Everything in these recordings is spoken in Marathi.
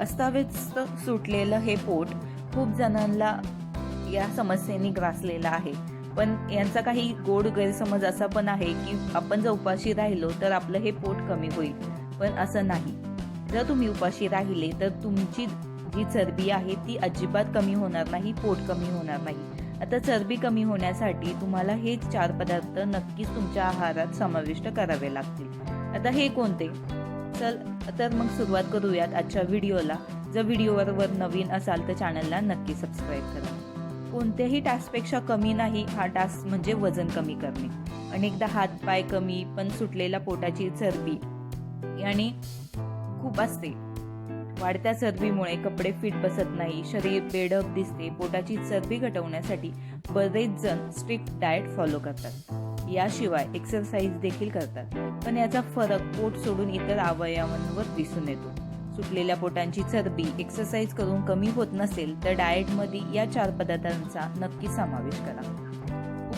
अस्ताव्यस्त सुटलेलं हे पोट खूप जणांना या समस्येने ग्रासलेलं आहे. पण यांचा काही गोड गैरसमज असा पण आहे की आपण जर उपाशी राहिलो तर आपलं हे पोट कमी होईल. पण असं नाही. जर तुम्ही उपाशी राहिले तर तुमची जी चरबी आहे ती अजिबात कमी होणार नाही पोट कमी होणार नाही. आता चरबी कमी होण्यासाठी तुम्हाला हे चार पदार्थ नक्कीच तुमच्या आहारात समाविष्ट करावे लागतील. आता हे कोणते? चल तर मग सुरुवात करूयात आजच्या व्हिडिओला. जर व्हिडिओवर वर नवीन असाल तर चॅनलला नक्की सबस्क्राईब करा. कोणत्याही टास्कपेक्षा कमी नाही हा टास्क म्हणजे वजन कमी करणे. अनेकदा हात पाय कमी पण सुटलेल्या पोटाची चरबी आणि खूप असते. वाढत्या चरबीमुळे कपडे फिट बसत नाही शरीर बेडप दिसते पोटाची चरबी घटवण्यासाठी बरेच जण स्ट्रिक्ट डाएट फॉलो करतात. याशिवाय एक्सरसाइज देखील करतात. पण याचा फरक पोट सोडून इतर अवयवांवर दिसून येतो. सुटलेल्या पोटांची चरबी एक्सरसाइज करून कमी होत नसेल तर डाएटमध्ये या चार पदार्थांचा नक्की समावेश करा.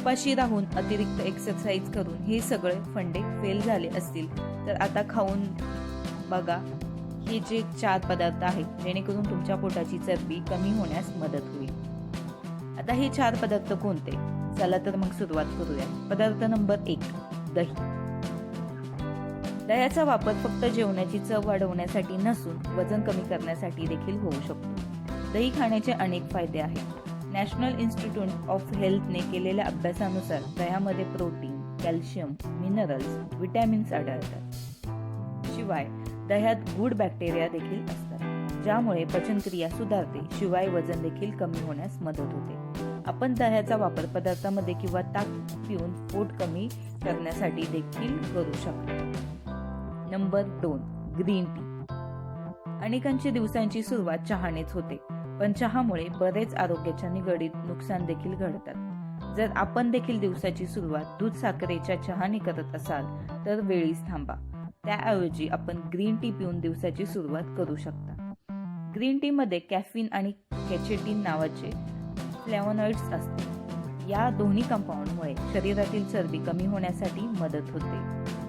उपाशी राहून अतिरिक्त एक्सरसाइज करून हे सगळे फंडे फेल झाले असतील तर आता खाऊन बघा. हे जे चार पदार्थ आहेत जेणेकरून तुमच्या पोटाची चरबी कमी होण्यास मदत होईल. आता हे चार पदार्थ कोणते? चला तर मग सुरुवात करूया. पदार्थ नंबर एक दही. दह्याचा वापर फक्त जेवणाची चव वाढवण्यासाठी नसून वजन कमी करण्यासाठी देखील होऊ शकतो. दही खाण्याचे अनेक फायदे आहेत. नॅशनल इन्स्टिट्यूट ऑफ हेल्थने केलेल्या अभ्यासानुसार दह्यामध्ये प्रोटीन कॅल्शियम मिनरल्स विटॅमिन्स आढळतात. शिवाय दह्यात गुड बॅक्टेरिया देखील असतात ज्यामुळे पचनक्रिया सुधारते शिवाय वजन देखील कमी होण्यास मदत होते. आपण दह्याचा वापर पदार्थामध्ये किंवा ताक पिऊन पोट कमी करण्यासाठी देखील करू शकतो. नंबर दोन ग्रीन टी. अनेकांची दिवसांची सुरुवात चहानेच होते पण चहामुळे बरेच आरोग्याच्या निगडीत नुकसान देखील घडतात. जर आपण देखील दिवसाची सुरुवात दूध साखरेच्या चहाने करत असाल तर वेळीच थांबा. त्याऐवजी आपण ग्रीन टी पिऊन दिवसाची सुरुवात करू शकता. ग्रीन टीमध्ये कॅफिन आणि कॅचेटिन नावाचे फ्लॅवनॉइड्स असते. या दोन्ही कंपाऊंडमुळे शरीरातील चरबी कमी होण्यासाठी मदत होते.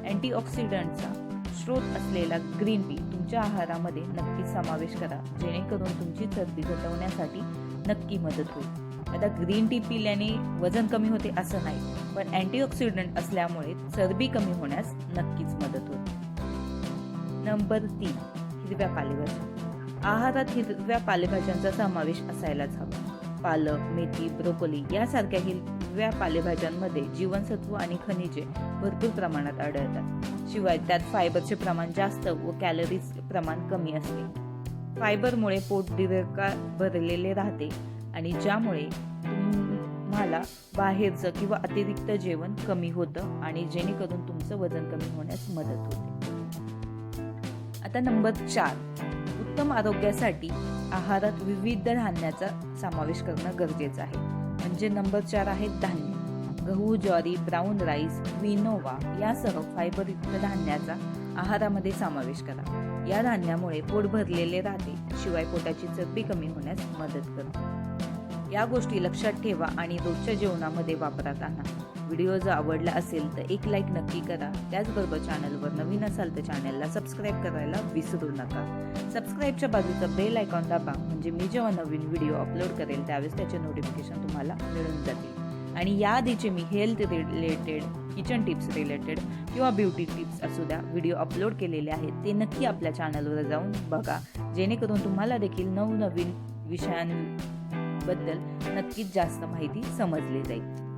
अँटीऑक्सिडंटचा स्रोत असलेला ग्रीन टी तुमच्या आहारामध्ये नक्की समावेश करा. जेणेकरून तुमची चरबी घटवण्यासाठी नक्की मदत होईल. आता ग्रीन टी पिल्याने वजन कमी होते असं नाही पण अँटीऑक्सिडंट असल्यामुळे चरबी कमी होण्यास नक्कीच मदत होते. नंबर तीन हिरव्या पालेभाज्या. आहारात हिरव्या पालेभाज्यांचा समावेश असायलाच हवा. पालक मेथी ब्रोकोली यासारख्या हिरव्या पालेभाज्यांमध्ये जीवनसत्व आणि खनिजे भरपूर प्रमाणात आढळतात. शिवाय त्यात फायबरचे प्रमाण जास्त व कॅलरीज प्रमाण कमी असते. फायबरमुळे पोट दीर्घकाळ भरलेले राहते आणि ज्यामुळे तुम्हाला बाहेरचं किंवा अतिरिक्त जेवण कमी होतं आणि जेणेकरून तुमचं वजन कमी होण्यास मदत होते. आता नंबर चार उत्तम आरोग्यासाठी आहारात विविध धान्याचा समावेश करणं गरजेचं आहे. म्हणजे नंबर चार आहे धान्य. गहू ज्वारी ब्राऊन राईस विनोवा यासह फायबरयुक्त धान्याचा आहारामध्ये समावेश करा. या धान्यामुळे पोट भरलेले राहते शिवाय पोटाची चरबी कमी होण्यास मदत करते. या गोष्टी लक्षात ठेवा आणि रोजच्या जेवणामध्ये वापरात आणा व्हिडिओ जर आवडला असेल तर एक लाईक नक्की करा. त्याचबरोबर चॅनलवर नवीन असाल तर चॅनलला सबस्क्राईब करायला विसरू नका. सबस्क्राईबच्या बाजूचा बेल आयकॉन दाबा म्हणजे मी जेव्हा नवीन व्हिडिओ अपलोड करेल त्यावेळेस त्याचे नोटिफिकेशन तुम्हाला मिळून जातील. आणि याआधीचे मी health related kitchen tips related किंवा ब्युटी टिप्स असू द्या व्हिडिओ अपलोड केलेले आहेत ते नक्की आपल्या चॅनलवर जाऊन बघा. जेणेकरून तुम्हाला देखील नवनवीन विषयां बद्दल नक्कीच जास्त माहिती समजली जाईल.